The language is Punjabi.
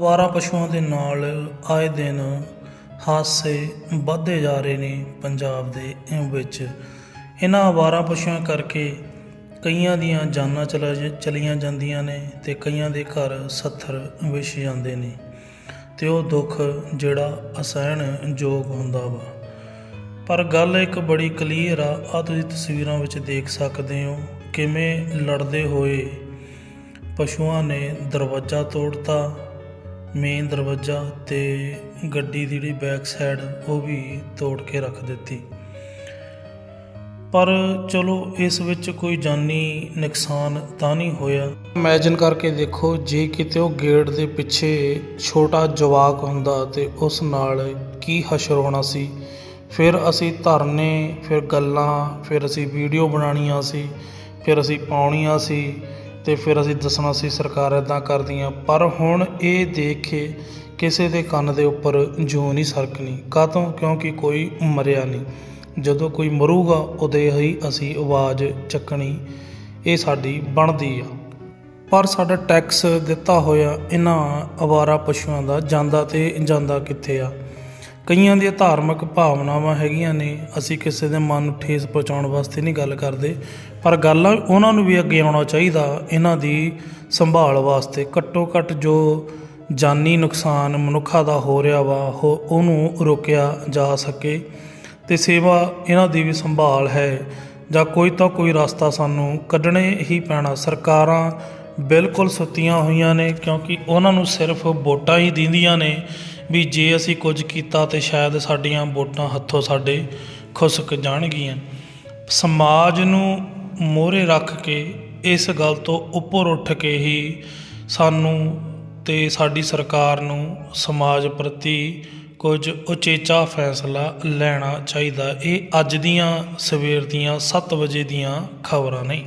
ਅਵਾਰਾ ਪਸ਼ੂਆਂ ਦੇ ਨਾਲ ਆਏ ਦਿਨ ਹਾਦਸੇ ਵੱਧਦੇ ਜਾ ਰਹੇ ਨੇ ਪੰਜਾਬ ਦੇ ਵਿੱਚ। ਇਹਨਾਂ ਅਵਾਰਾ ਪਸ਼ੂਆਂ ਕਰਕੇ ਕਈਆਂ ਦੀਆਂ ਜਾਨਾਂ ਚਲਾ ਜ- ਚਲੀਆਂ ਜਾਂਦੀਆਂ ਨੇ ਤੇ ਕਈਆਂ ਦੇ ਘਰ ਸੱਥਰ ਵਿਛ ਜਾਂਦੇ ਨੇ ਤੇ ਉਹ ਦੁੱਖ ਜਿਹੜਾ ਅਸਹਿਣ ਯੋਗ ਹੁੰਦਾ ਵਾ। ਪਰ ਗੱਲ ਇੱਕ ਬੜੀ ਕਲੀਅਰ ਆ ਆ ਤੁਸੀਂ ਤਸਵੀਰਾਂ ਵਿੱਚ ਦੇਖ ਸਕਦੇ ਹੋ ਕਿਵੇਂ ਲੜਦੇ ਹੋਏ ਪਸ਼ੂਆਂ ਨੇ ਦਰਵਾਜ਼ਾ ਤੋੜਤਾ ਮੇਨ ਦਰਵਾਜ਼ਾ ਤੇ ਗੱਡੀ ਦੀ ਜਿਹੜੀ ਬੈਕ ਸਾਈਡ ਉਹ ਵੀ ਤੋੜ ਕੇ ਰੱਖ ਦਿੱਤੀ। ਪਰ ਚਲੋ ਇਸ ਵਿੱਚ ਕੋਈ ਜਾਨੀ ਨੁਕਸਾਨ ਤਾਂ ਨਹੀਂ ਹੋਇਆ। ਇਮੇਜਿਨ ਕਰਕੇ ਦੇਖੋ, ਜੇ ਕਿਤੇ ਉਹ ਗੇਟ ਦੇ ਪਿੱਛੇ ਛੋਟਾ ਜਵਾਕ ਹੁੰਦਾ ਤੇ ਉਸ ਨਾਲ ਕੀ ਹਸ਼ਰ ਹੋਣਾ ਸੀ। ਫਿਰ ਅਸੀਂ ਧਰਨੇ, ਫਿਰ ਗੱਲਾਂ, ਫਿਰ ਅਸੀਂ ਵੀਡੀਓ ਬਣਾਉਣੀਆਂ ਸੀ, ਫਿਰ ਅਸੀਂ ਪਾਉਣੀਆਂ ਸੀ। ਅਤੇ ਫਿਰ ਅਸੀਂ ਦੱਸਣਾ ਸੀ ਸਰਕਾਰ ਇਦਾਂ ਕਰਦੀਆਂ ਪਰ ਹੁਣ ਇਹ ਦੇਖ ਕੇ ਕਿਸੇ ਦੇ ਕੰਨ ਦੇ ਉੱਪਰ ਜੂੰ ਨਹੀਂ ਸਰਕਣੀ। ਕਾਹਤੋਂ? ਕਿਉਂਕਿ ਕੋਈ ਮਰਿਆ ਨਹੀਂ। ਜਦੋਂ ਕੋਈ ਮਰੂਗਾ ਉਦੋਂ ਹੀ ਅਸੀਂ ਆਵਾਜ਼ ਚੱਕਣੀ, ਇਹ ਸਾਡੀ ਬਣਦੀ ਆ। ਪਰ ਸਾਡਾ ਟੈਕਸ ਦਿੱਤਾ ਹੋਇਆ ਇਹਨਾਂ ਅਵਾਰਾ ਪਸ਼ੂਆਂ ਦਾ ਜਾਂਦਾ ਤੇ ਜਾਂਦਾ ਕਿੱਥੇ ਆ? ਕਈਆਂ ਦੀਆਂ ਧਾਰਮਿਕ ਭਾਵਨਾਵਾਂ ਹੈਗੀਆਂ ਨੇ, ਅਸੀਂ ਕਿਸੇ ਦੇ ਮਨ ਨੂੰ ਠੇਸ ਪਹੁੰਚਾਉਣ ਵਾਸਤੇ ਨਹੀਂ ਗੱਲ ਕਰਦੇ, ਪਰ ਗੱਲ ਉਹਨਾਂ ਨੂੰ ਵੀ ਅੱਗੇ ਆਉਣਾ ਚਾਹੀਦਾ, ਇਹਨਾਂ ਦੀ ਸੰਭਾਲ ਵਾਸਤੇ। ਘੱਟੋ ਘੱਟ ਜੋ ਜਾਨੀ ਨੁਕਸਾਨ ਮਨੁੱਖਾਂ ਦਾ ਹੋ ਰਿਹਾ ਵਾ, ਉਹ ਉਹਨੂੰ ਰੋਕਿਆ ਜਾ ਸਕੇ ਤੇ ਸੇਵਾ ਇਹਨਾਂ ਦੀ ਵੀ ਸੰਭਾਲ ਹੈ, ਜਾਂ ਕੋਈ ਤਾਂ ਕੋਈ ਰਸਤਾ ਸਾਨੂੰ ਕੱਢਣੇ ਹੀ ਪੈਣਾ। ਸਰਕਾਰਾਂ ਬਿਲਕੁਲ ਸੁੱਤੀਆਂ ਹੋਈਆਂ ਨੇ, ਕਿਉਂਕਿ ਉਹਨਾਂ ਨੂੰ ਸਿਰਫ ਵੋਟਾਂ ਹੀ ਦਿੰਦੀਆਂ ਨੇ ਵੀ ਜੇ ਅਸੀਂ ਕੁਝ ਕੀਤਾ ਤੇ ਸ਼ਾਇਦ ਸਾਡੀਆਂ ਵੋਟਾਂ ਹੱਥੋਂ ਸਾਡੇ ਖੁਸਕ ਜਾਣਗੀਆਂ। ਸਮਾਜ ਨੂੰ ਮੋਹਰੇ ਰੱਖ ਕੇ ਇਸ ਗੱਲ ਤੋਂ ਉੱਪਰ ਉੱਠ ਕੇ ਹੀ ਸਾਨੂੰ ਤੇ ਸਾਡੀ ਸਰਕਾਰ ਨੂੰ ਸਮਾਜ ਪ੍ਰਤੀ ਕੁਝ ਉਚੇਚਾ ਫੈਸਲਾ ਲੈਣਾ ਚਾਹੀਦਾ। ਇਹ ਅੱਜ ਦੀਆਂ ਸਵੇਰ ਦੀਆਂ 7 ਵਜੇ ਦੀਆਂ ਖਬਰਾਂ ਨੇ।